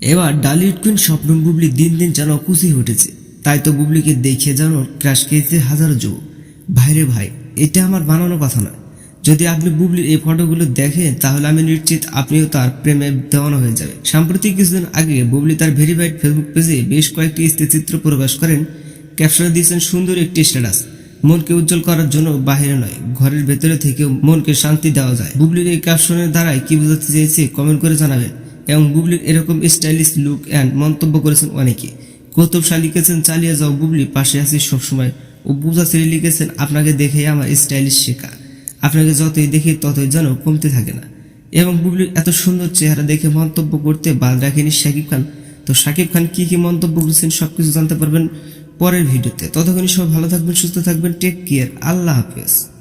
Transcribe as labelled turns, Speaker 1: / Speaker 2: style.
Speaker 1: এবার ডালিউড কুইন স্বপ্নম বুবলি দিন দিন যেন খুশি উঠেছে তাই তো বুবলিকে দেখে যেন ক্রাশ খেয়েছে হাজারো যুবক। ভাইরে ভাই, এটা আমার বানানো কথা নয়। যদি আপনি বুবলির এই ফটোগুলো দেখেন, তাহলে আমি নিশ্চিত আপনিও তার প্রেমে দেওয়ানো হয়ে যাবে সাম্প্রতিক কিছুদিন আগে বুবলি তার ভেরিফাইড ফেসবুক পেজে বেশ কয়েকটি স্থিরচিত্র প্রকাশ করেন। ক্যাপশনে দিয়েছেন, সুন্দর একটি স্ট্যাটাস মনকে উজ্জ্বল করার জন্য বাহিরে নয়, ঘরের ভেতরে থেকেও মনকে শান্তি দেওয়া যায়। বুবলির এই ক্যাপশনের দ্বারাই কি বোঝাতে চেয়েছে কমেন্ট করে জানাবেন। এবং বুবলির এরকম স্টাইলিশ লুক অ্যান্ড মন্তব্য করেছেন অনেকে। কৌতুব শাহ লিখেছেন, চালিয়ে যাও বুবলি, পাশে আছি সবসময়। ও বুঝা ছেলে লিখেছেন, আপনাকে দেখেই আমার স্টাইলিশ শেখা। আপনাকে যতই দেখি, ততই যেন কমতে থাকে না। এবং বুবলির এত সুন্দর চেহারা দেখে মন্তব্য করতে বাদ রাখেনি শাকিব খান। তো শাকিব খান কি কি মন্তব্য করেছেন সব কিছু জানতে পারবেন পরের ভিডিওতে। ততক্ষণই সব ভালো থাকবেন, সুস্থ থাকবেন টেক কেয়ার আল্লাহ হাফেজ।